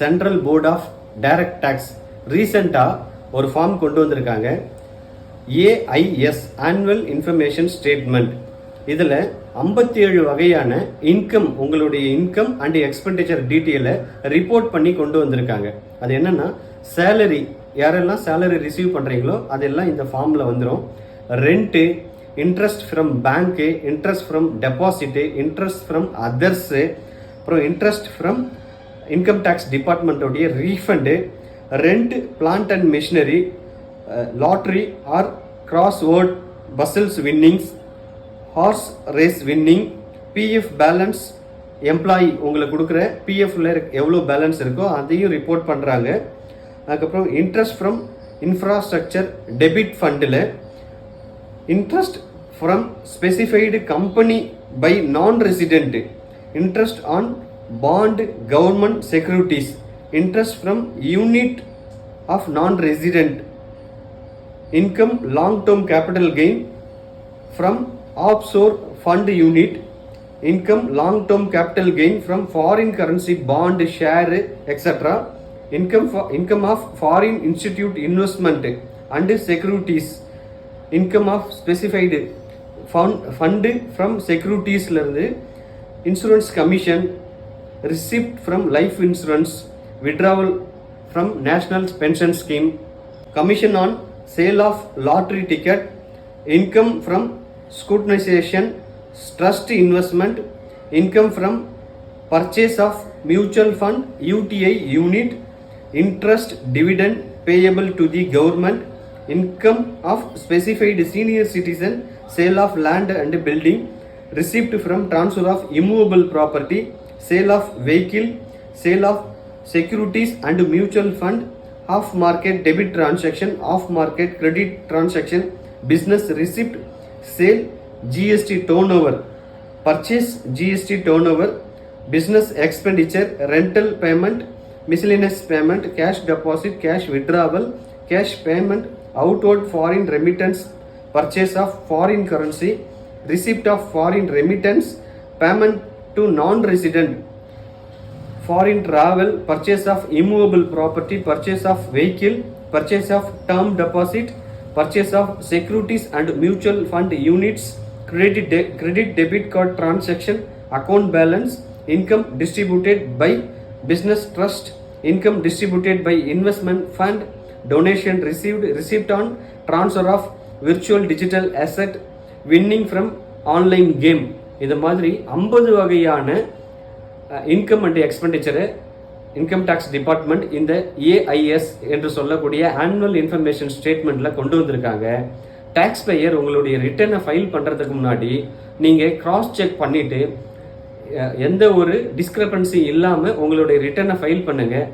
Central board of direct taxes ரீசெண்டாக ஒரு form கொண்டு வந்திருக்காங்க. ஏஐஎஸ் ஆனுவல் இன்ஃபர்மேஷன் ஸ்டேட்மெண்ட் இதில் ஐம்பத்தி ஏழு வகையான இன்கம் உங்களுடைய இன்கம் அண்ட் எக்ஸ்பெண்டிச்சர் டீட்டெயிலை ரிப்போர்ட் பண்ணி கொண்டு வந்திருக்காங்க. அது என்னன்னா சேலரி யாரெல்லாம் சேலரி ரிசீவ் பண்ணுறீங்களோ அதெல்லாம் இந்த ஃபார்மில் வந்துடும் rent interest from bank interest from deposit interest from others அப்புறம் interest from income tax டிபார்ட்மெண்ட்டோடைய refund rent plant and machinery lottery or crossword puzzles winnings horse race winning PF balance employee உங்களுக்கு கொடுக்குற பிஎஃப்ல எவ்வளோ balance இருக்கோ அதையும் report பண்ணுறாங்க அதுக்கப்புறம் interest from infrastructure debit ஃபண்டில் interest from specified company by non resident interest on bond government securities interest from unit of non resident income long term capital gain from offshore fund unit income long term capital gain from foreign currency bond share etc income for income of foreign institute investment and securities income of specified fund fund from securities ல இருந்து insurance commission receipt from life insurance withdrawal from national pension scheme commission on sale of lottery ticket income from scrutinization trust investment income from purchase of mutual fund uti unit interest dividend payable to the government income of specified senior citizen sale of land and building receipt from transfer of immovable property sale of vehicle sale of securities and mutual fund off market debit transaction off market credit transaction business receipt sale gst turnover purchase gst turnover business expenditure rental payment miscellaneous payment cash deposit cash withdrawal cash payment outward foreign remittance purchase of foreign currency receipt of foreign remittance payment to non-resident foreign travel, purchase of immovable property, purchase of vehicle, purchase of term deposit, purchase of securities and mutual fund units, credit, de- credit debit card transaction, account balance, income distributed by business trust, income distributed by investment fund, donation received, received on transfer of virtual digital asset, winning from online game. இது மாதிரி ஐம்பது வகையான income and expenditure income tax department இந்த AIS என்று சொல்லக்கூடிய annual information ஸ்டேட்மெண்ட்டில் கொண்டு வந்திருக்காங்க. Tax பேயர் உங்களுடைய ரிட்டர்னை ஃபைல் பண்ணுறதுக்கு முன்னாடி நீங்கள் கிராஸ் செக் பண்ணிவிட்டு எந்த ஒரு டிஸ்கிரபன்சி இல்லாமல் உங்களுடைய ரிட்டர்னை ஃபைல் பண்ணுங்கள்